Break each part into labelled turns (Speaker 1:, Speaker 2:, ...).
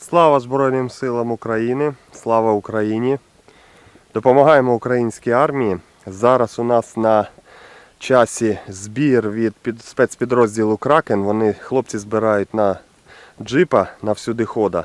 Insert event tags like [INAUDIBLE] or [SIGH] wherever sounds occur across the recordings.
Speaker 1: Слава Збройним силам України! Слава Україні! Допомагаємо українській армії. Зараз у нас на часі збір від спецпідрозділу Кракен. Вони хлопці збирають на джипа на всюдихода.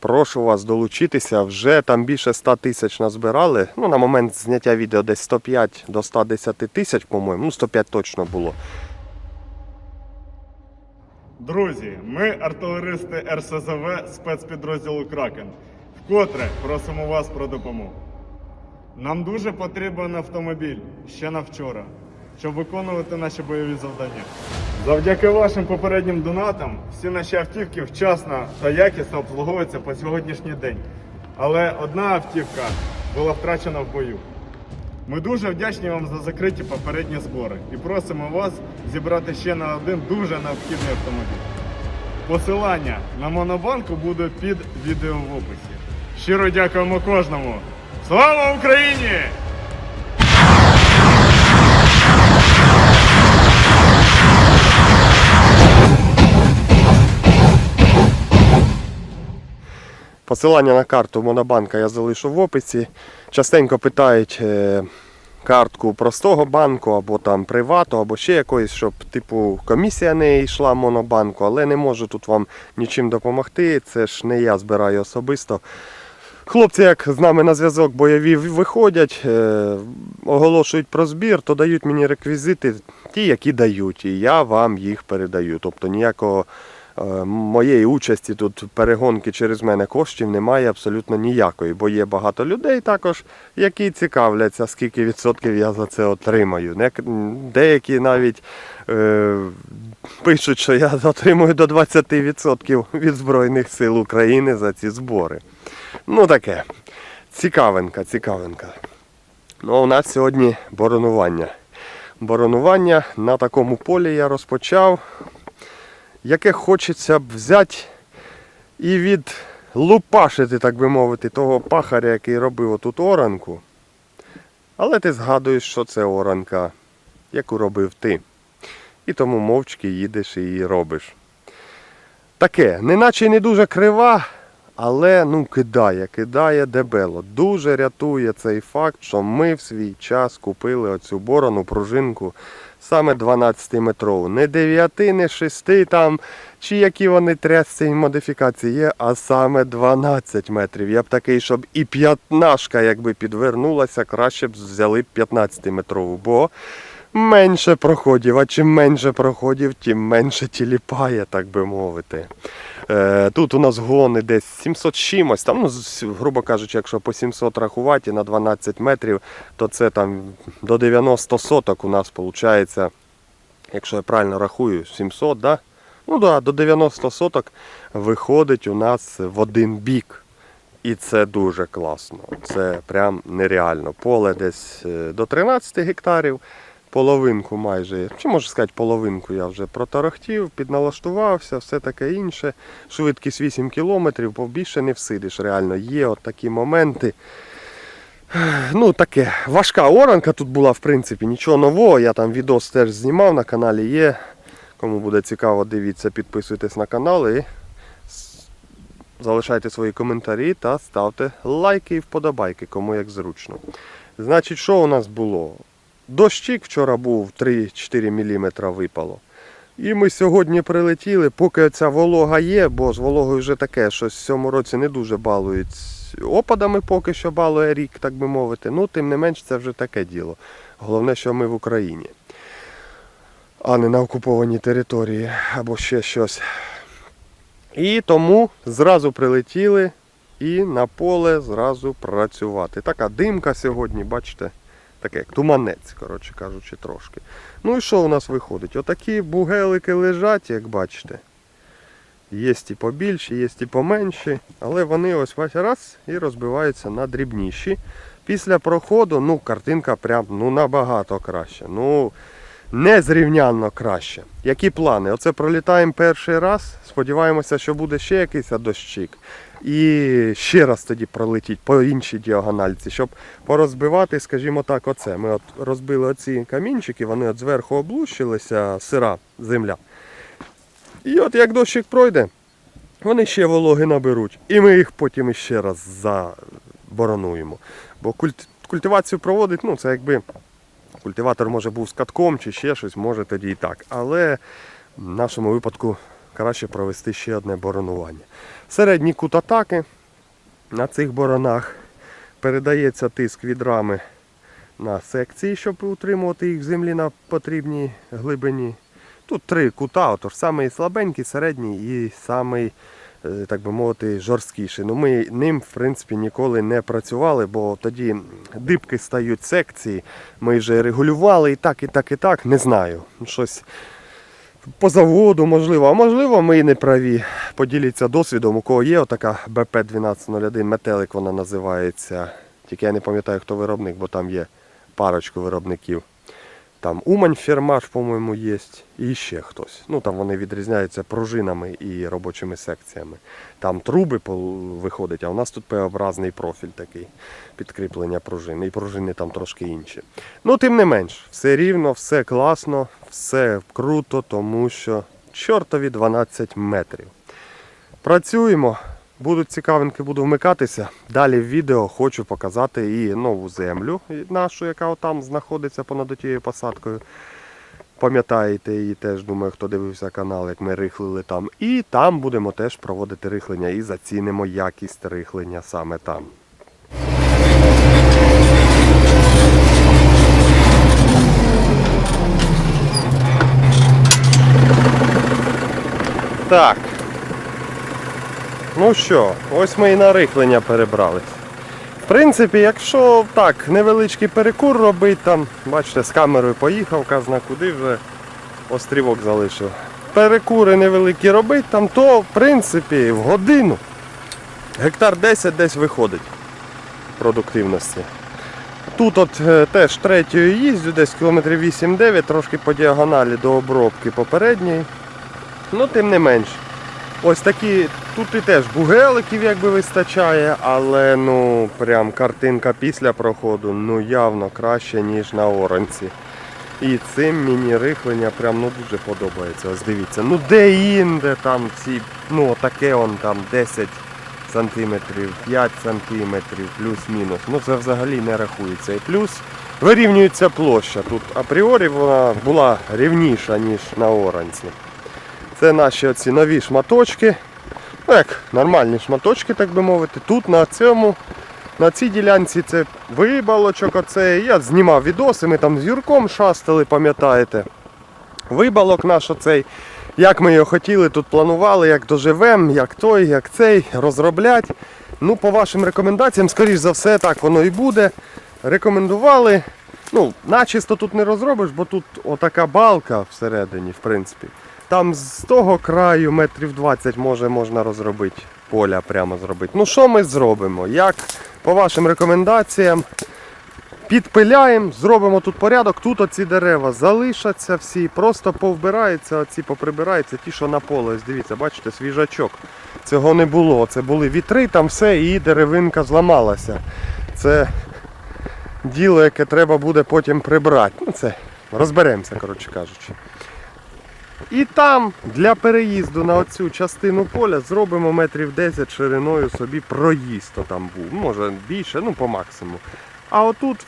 Speaker 1: Прошу вас долучитися. Вже там більше 100 тисяч назбирали. Ну, на момент зняття відео десь 105 до 110 тисяч, по-моєму. Ну, 105 точно було.
Speaker 2: Друзі, ми артилеристи РСЗВ спецпідрозділу Кракен. Вкотре просимо вас про допомогу. Нам дуже потрібен автомобіль ще на вчора, щоб виконувати наші бойові завдання. Завдяки вашим попереднім донатам всі наші автівки вчасно та якісно обслуговуються по сьогоднішній день. Але одна автівка була втрачена в бою. Ми дуже вдячні вам за закриті попередні збори і просимо вас зібрати ще на один дуже необхідний автомобіль. Посилання на монобанку буде під відео в описі. Щиро дякуємо кожному. Слава Україні!
Speaker 1: Посилання на карту Монобанка я залишу в описі. Частенько питають е, картку простого банку або там привату, або ще якоїсь, щоб типу комісія не йшла Монобанку, але не можу тут вам нічим допомогти. Це ж не я збираю особисто. Хлопці, як з нами на зв'язок бойові виходять, е, оголошують про збір, то дають мені реквізити, ті, які дають, і я вам їх передаю. Тобто ніякого моєї участі тут перегонки через мене коштів немає абсолютно ніякої, бо є багато людей також, які цікавляться, скільки відсотків я за це отримаю. Деякі навіть е, пишуть, що я отримую до 20% від Збройних сил України за ці збори. Ну таке. Цікавинка, цікавинка. Ну, а у нас сьогодні боронування. Боронування на такому полі я розпочав, яке хочеться б взяти і відлупашити, так би мовити, того пахаря, який робив отут оранку. Але ти згадуєш, що це оранка, яку робив ти. І тому мовчки їдеш і її робиш. Таке, неначе не дуже крива, але ну кидає, кидає дебело. Дуже рятує цей факт, що ми в свій час купили оцю борону пружинку саме 12-метрову. Не 9, не 6 там, чи які вони трясці модифікації є, а саме 12 метрів. Я б такий, щоб і п'ятнашка, якби підвернулася, краще б взяли 15-метрову, бо менше проходів, а чим менше проходів, тим менше тіліпає, так би мовити. Е, Тут у нас гони десь 700 чимось, там, ну, грубо кажучи, якщо по 700 рахувати на 12 метрів, то це там до 90 соток у нас виходить, якщо я правильно рахую, 700, да? Ну да, до 90 соток виходить у нас в один бік. І це дуже класно. Це прям нереально. Поле десь е, до 13 гектарів, половинку майже, чи можна сказати, половинку я вже проторохтів, підналаштувався, все таке інше. Швидкість 8 кілометрів, побільше не всидиш. Реально є от такі моменти. Ну, таке, важка оранка тут була, в принципі, нічого нового. Я там відос теж знімав на каналі є. Кому буде цікаво, дивіться, підписуйтесь на канал і залишайте свої коментарі та ставте лайки і вподобайки, кому як зручно. Значить, що у нас було? Дощик вчора був 3-4 мм випало. І ми сьогодні прилетіли, поки ця волога є, бо з вологою вже таке, що в цьому році не дуже балують. Опадами поки що балує рік, так би мовити. Ну, тим не менш, це вже таке діло. Головне, що ми в Україні, а не на окупованій території або ще щось. І тому зразу прилетіли і на поле зразу працювати. Така димка сьогодні, бачите, таке як туманець, коротше кажучи, трошки. Ну і що у нас виходить? Отакі бугелики лежать, як бачите. Є і побільші, є і поменші, але вони ось раз і розбиваються на дрібніші. Після проходу ну, картинка прям ну, набагато краще. Ну, незрівнянно краще. Які плани? Оце пролітаємо перший раз. Сподіваємося, що буде ще якийсь дощик. І ще раз тоді пролетіть по іншій діагональці, щоб порозбивати, скажімо так, оце. Ми от розбили оці камінчики, вони от зверху облущилися, сира земля. І от як дощик пройде, вони ще вологи наберуть. І ми їх потім ще раз заборонуємо. Бо культ, культивацію проводить, ну це якби культиватор може був з катком чи ще щось, може тоді і так. Але в нашому випадку краще провести ще одне боронування. Середній кут атаки на цих боронах передається тиск від рами на секції, щоб утримувати їх в землі на потрібній глибині. Тут три кута, отож самий слабенький, середній і самий, так би мовити, жорсткіший. Ну, ми ним, в принципі, ніколи не працювали, бо тоді дибки стають секції. Ми вже регулювали і так, і так, і так. Не знаю. Щось по заводу, можливо, а можливо, ми і не праві. Поділіться досвідом, у кого є отака БП-1201 метелик, вона називається. Тільки я не пам'ятаю, хто виробник, бо там є парочку виробників. Там Умань фермаш, по-моєму, є, і ще хтось. Ну там вони відрізняються пружинами і робочими секціями. Там труби виходять, а у нас тут П-образний профіль такий підкріплення пружини. І пружини там трошки інші. Ну, тим не менш, все рівно, все класно, все круто, тому що чортові 12 метрів. Працюємо. Будуть цікавинки, буду вмикатися. Далі в відео хочу показати і нову землю нашу, яка там знаходиться понад тією посадкою. Пам'ятаєте її теж, думаю, хто дивився канал, як ми рихлили там. І там будемо теж проводити рихлення і зацінимо якість рихлення саме там. Так. Ну що, ось ми і на рихлення перебрались. В принципі, якщо так, невеличкий перекур робити, там, бачите, з камерою поїхав, казна куди вже острівок залишив. Перекури невеликі робити там, то в принципі в годину гектар 10 десь виходить продуктивності. Тут от е, теж третьою їздю, десь кілометрів 8-9, трошки по діагоналі до обробки попередньої. Ну, тим не менш. Ось такі, тут і теж бугеликів якби вистачає, але ну прям картинка після проходу ну явно краще, ніж на оранці. І цим мені рихлення прям ну дуже подобається. Ось дивіться. Ну де інде там ці, ну таке он там 10 сантиметрів, 5 сантиметрів, плюс-мінус. Ну це взагалі не рахується. І плюс вирівнюється площа. Тут апріорі вона була рівніша, ніж на оранці. Це наші оці нові шматочки. Ну як нормальні шматочки, так би мовити. Тут на цьому, на цій ділянці це вибалочок оцей. Я знімав відоси, ми там з Юрком шастали, пам'ятаєте. Вибалок наш оцей. Як ми його хотіли, тут планували, як доживемо, як той, як цей, розроблять. Ну, по вашим рекомендаціям, скоріш за все, так воно і буде. Рекомендували. Ну, начисто тут не розробиш, бо тут отака балка всередині, в принципі. Там з того краю метрів 20 може можна розробити поля прямо зробити. Ну що ми зробимо? Як по вашим рекомендаціям підпиляємо, зробимо тут порядок, тут оці дерева залишаться всі, просто повбираються, оці поприбираються, ті, що на поле. Ось дивіться, бачите, свіжачок. Цього не було. Це були вітри, там все, і деревинка зламалася. Це діло, яке треба буде потім прибрати. Ну це розберемося, коротше кажучи. І там для переїзду на оцю частину поля зробимо метрів 10 шириною собі проїзд там був. Може більше, ну по максимуму. А отут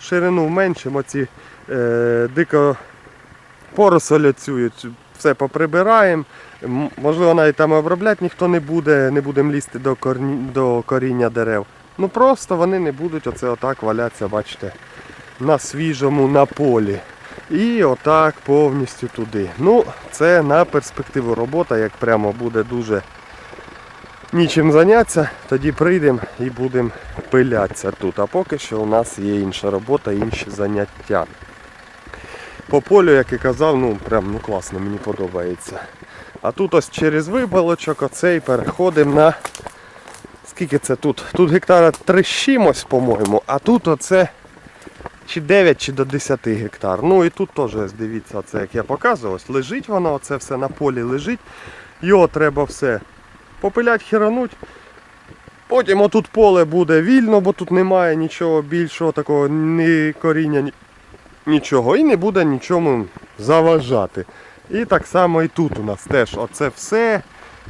Speaker 1: ширину меншимо ці е, дико поросоль оцю, все поприбираємо. Можливо, навіть там обробляти ніхто не буде, не будемо лізти до, корні, до коріння дерев. Ну просто вони не будуть оце отак валятися, бачите, на свіжому на полі. І отак повністю туди. Ну, це на перспективу робота, як прямо буде дуже нічим зайнятися, тоді прийдемо і будемо пилятися тут. А поки що у нас є інша робота, інші заняття. По полю, як і казав, ну прям ну класно, мені подобається. А тут ось через вибалочок оцей переходимо на. Скільки це тут? Тут гектара 3 з чимось, по-моєму, а тут оце чи 9, чи до 10 гектар. Ну і тут теж дивіться, це як я показував, ось лежить воно, оце все на полі лежить. Його треба все попилять, херануть. Потім отут поле буде вільно, бо тут немає нічого більшого такого, ні коріння, ні, нічого. І не буде нічому заважати. І так само і тут у нас теж оце все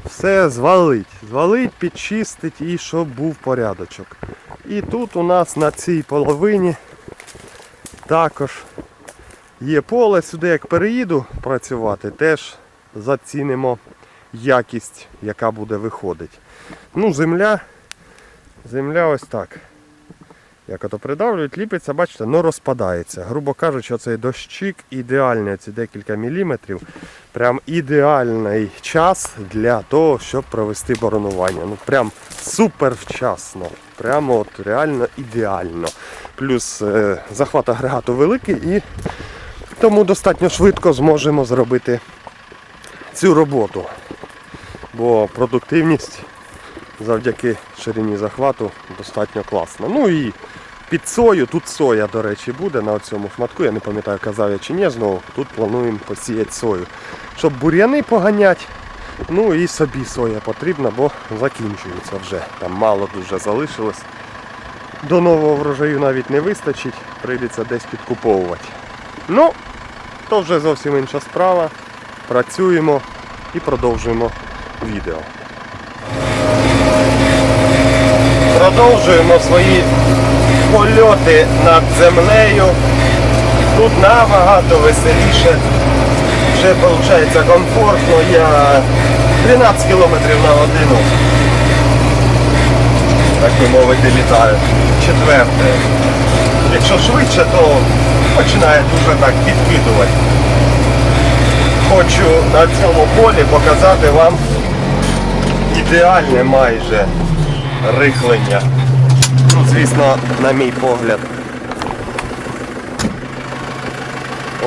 Speaker 1: все звалить. Звалить, підчистить і щоб був порядочок. І тут у нас на цій половині також є поле. Сюди як переїду працювати, теж зацінимо якість, яка буде виходити. Ну, земля, земля ось так. Як ото придавлюють, ліпиться, бачите, ну розпадається. Грубо кажучи, оцей дощик ідеальний, ці декілька міліметрів. Прям ідеальний час для того, щоб провести боронування. Ну прям супер вчасно. Прямо от реально ідеально. Плюс е, захват агрегату великий і тому достатньо швидко зможемо зробити цю роботу. Бо продуктивність завдяки ширині захвату достатньо класна. Ну і під сою, тут соя, до речі, буде на цьому шматку. Я не пам'ятаю, казав я чи ні, знову тут плануємо посіяти сою. Щоб бур'яни поганять, ну і собі соя потрібна, бо закінчується вже. Там мало дуже залишилось. До нового врожаю навіть не вистачить, прийдеться десь підкуповувати. Ну, то вже зовсім інша справа. Працюємо і продовжуємо відео. Продовжуємо свої польоти над землею. Тут набагато веселіше. Вже виходить комфортно. Я 13 км на годину. Так би мовити, літаю. Четверте. Якщо швидше, то починає дуже так підкидувати. Хочу на цьому полі показати вам ідеальне майже рихлення. Ну, звісно, на мій погляд.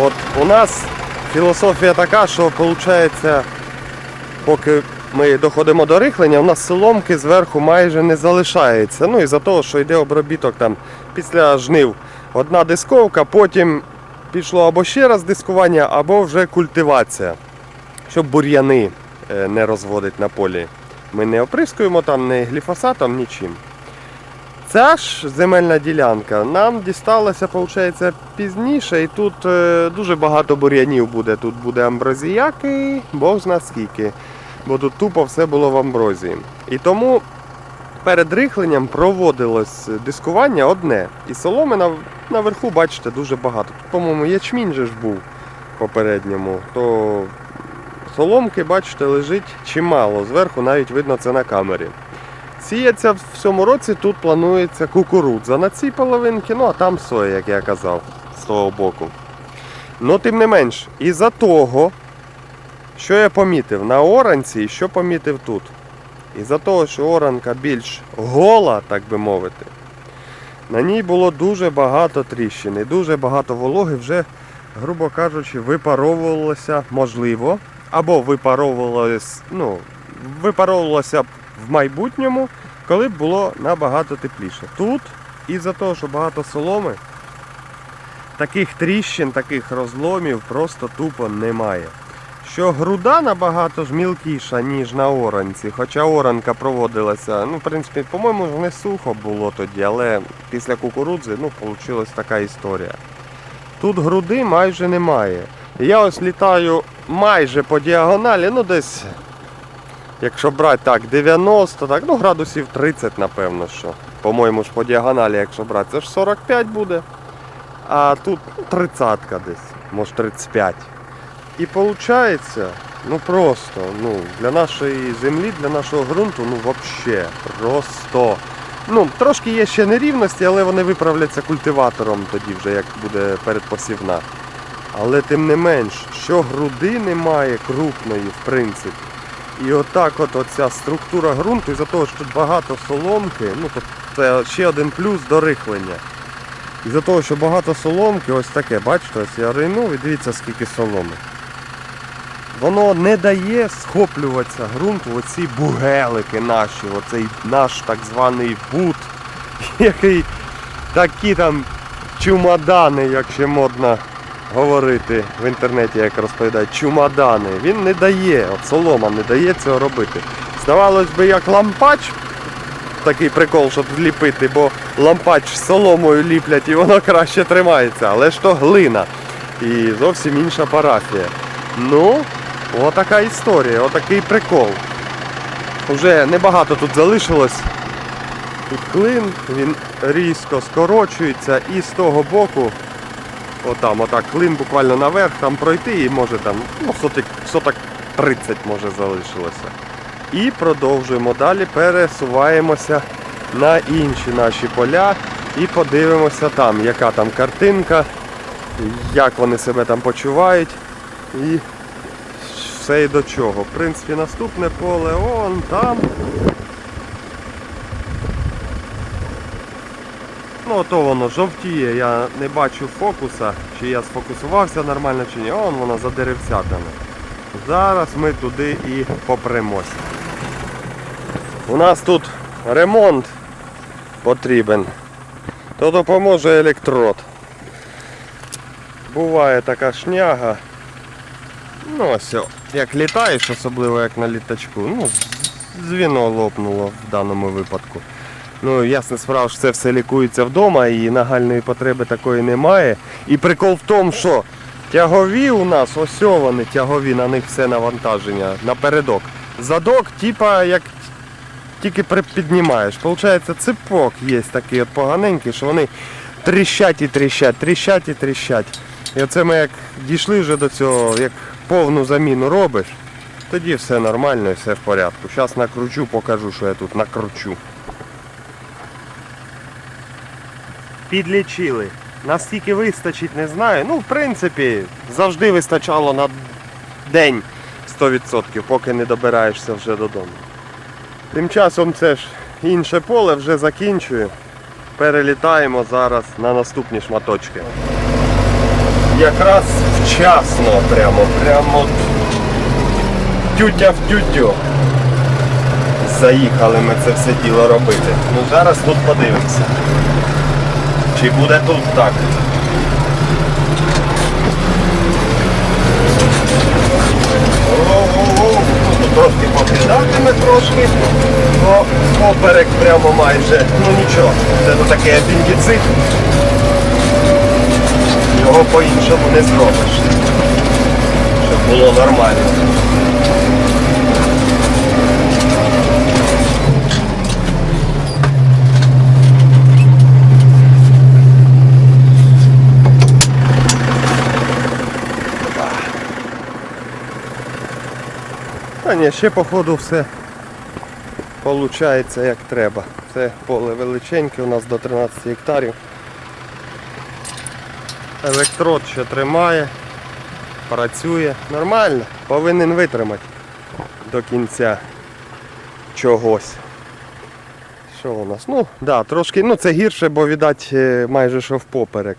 Speaker 1: От у нас філософія така, що виходить, поки ми доходимо до рихлення, у нас соломки зверху майже не залишається. Ну і за того, що йде обробіток там після жнив одна дисковка, потім пішло або ще раз дискування, або вже культивація, щоб бур'яни е, не розводить на полі. Ми не оприскуємо там ні гліфосатом, нічим. Ця ж земельна ділянка нам дісталася, виходить, пізніше, і тут е, дуже багато бур'янів буде. Тут буде амброзіяки, Бог зна скільки. Бо тут тупо все було в амброзії. І тому перед рихленням проводилось дискування одне. І соломи на, наверху, бачите, дуже багато. Тут, по-моєму, ячмінь же ж був попередньому. То соломки, бачите, лежить чимало. Зверху навіть видно це на камері. Сіється в цьому році, тут планується кукурудза на цій половинці, ну а там соя, як я казав, з того боку. Ну, тим не менш, із-за того, що я помітив на оранці і що помітив тут. Із-за того, що оранка більш гола, так би мовити, на ній було дуже багато тріщин і дуже багато вологи вже, грубо кажучи, випаровувалося можливо, або випаровувалося, ну, випаровувалося в майбутньому, коли б було набагато тепліше. Тут, із-за того, що багато соломи, таких тріщин, таких розломів просто тупо немає. Що груда набагато ж мілкіша, ніж на оранці. Хоча оранка проводилася, ну, в принципі, по-моєму, не сухо було тоді, але після кукурудзи ну, вийшла така історія. Тут груди майже немає. Я ось літаю майже по діагоналі, ну десь, якщо брати так, 90, так, ну градусів 30, напевно, що. По-моєму ж по діагоналі, якщо брати, це ж 45 буде. А тут 30 десь, може 35. І виходить, ну просто, ну, для нашої землі, для нашого ґрунту, ну взагалі, просто. Ну, трошки є ще нерівності, але вони виправляться культиватором тоді вже, як буде передпосівна. Але тим не менш, що груди немає крупної, в принципі. І отак от оця структура ґрунту, із-за того, що тут багато соломки, ну то це ще один плюс до рихлення. Із-за того, що багато соломки, ось таке, бачите, ось я рийнув і дивіться скільки соломи. Воно не дає схоплюватися ґрунту оці бугелики наші, оцей наш так званий бут, [LAUGHS] який такі там чумадани, як ще модно говорити в інтернеті, як розповідають, чумадани. Він не дає, от солома не дає цього робити. Здавалось би, як лампач, такий прикол, щоб зліпити, бо лампач з соломою ліплять і воно краще тримається, але ж то глина. І зовсім інша парафія. Ну, отака історія, отакий прикол. Вже небагато тут залишилось. Тут клин, він різко скорочується і з того боку, отам, отак, клин буквально наверх, там пройти і може там, ну, сотик, соток 30 може залишилося. І продовжуємо далі, пересуваємося на інші наші поля і подивимося там, яка там картинка, як вони себе там почувають і все і до чого. В принципі, наступне поле он там. Ну, то воно жовтіє, я не бачу фокуса, чи я сфокусувався нормально, чи ні. Он воно за деревцятами. Зараз ми туди і попремось. У нас тут ремонт потрібен. То допоможе електрод. Буває така шняга. Ну ось, як літаєш, особливо як на літачку, ну, звіно лопнуло в даному випадку. Ну, ясна справа, що це все лікується вдома і нагальної потреби такої немає. І прикол в тому, що тягові у нас, ось вони тягові, на них все навантаження напередок. Задок, типа як тільки піднімаєш. Получається, ципок є такий от поганенький, що вони тріщать і тріщать, тріщать і тріщать. І оце ми як дійшли вже до цього, як повну заміну робиш, тоді все нормально і все в порядку. Зараз накручу, покажу, що я тут накручу. Підлічили. Наскільки вистачить, не знаю. Ну, в принципі, завжди вистачало на день 100%, поки не добираєшся вже додому. Тим часом це ж інше поле вже закінчую. Перелітаємо зараз на наступні шматочки. Якраз вчасно прямо, прямо тютя в тютю. Заїхали ми це все діло робити. Ну зараз тут подивимося. Чи буде тут так? Трошки покидатиме трошки, бо поперек прямо майже. Ну нічого, це ну, такий апендицит. Його по-іншому не зробиш. Щоб було нормально. А ні, ще походу все виходить як треба. Це поле величеньке, у нас до 13 гектарів. Електрод ще тримає, працює. Нормально, повинен витримати до кінця чогось. Що у нас? Ну, да, трошки, ну це гірше, бо віддать е, майже що впоперек.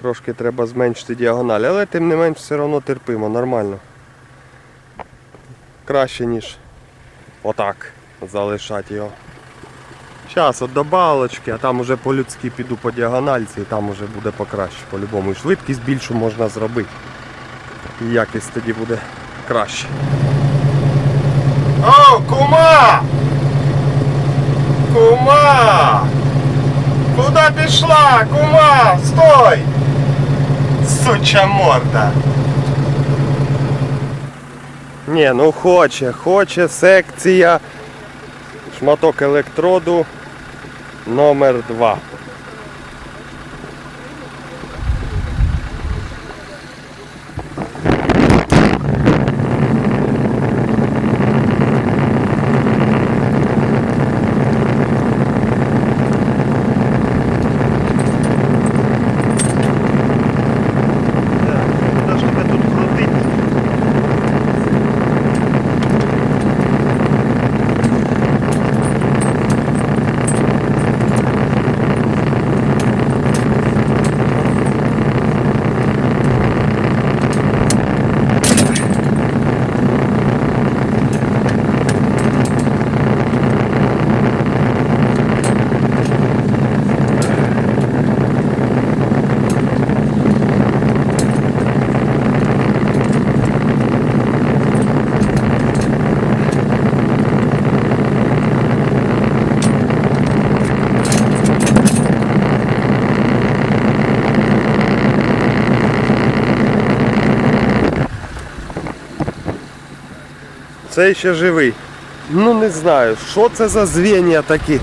Speaker 1: Трошки треба зменшити діагональ, але тим не менш все одно терпимо, нормально. Краще, ніж отак залишати його. Зараз от до балочки, а там уже по-людськи піду по діагональці і там уже буде покраще. По-любому і швидкість більшу можна зробити. І якість тоді буде краще. О, кума! Кума! Куди пішла? Кума! Стой! Суча морда! Ні, ну хоче, хоче секція. Шматок електроду номер 2. Цей ще живий. Ну не знаю, що це за звенья такі.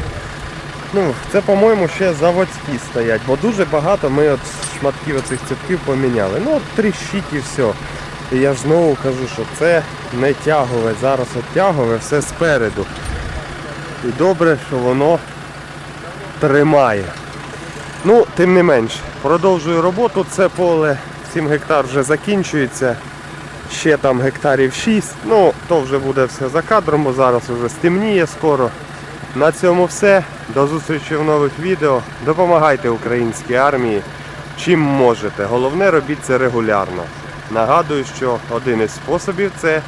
Speaker 1: Ну, це, по-моєму, ще заводські стоять, бо дуже багато ми от шматків оцих ціпків поміняли. Ну, от тріщить і все. І я знову кажу, що це не тягове. Зараз от тягове все спереду. І добре, що воно тримає. Ну, тим не менш, продовжую роботу. Це поле 7 гектар вже закінчується. Ще там гектарів 6. Ну, то вже буде все за кадром, бо зараз вже стемніє скоро. На цьому все. До зустрічі в нових відео. Допомагайте українській армії чим можете. Головне робіть це регулярно. Нагадую, що один із способів це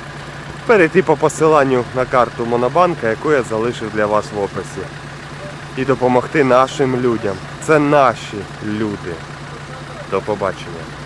Speaker 1: перейти по посиланню на карту Монобанка, яку я залишив для вас в описі. І допомогти нашим людям. Це наші люди. До побачення.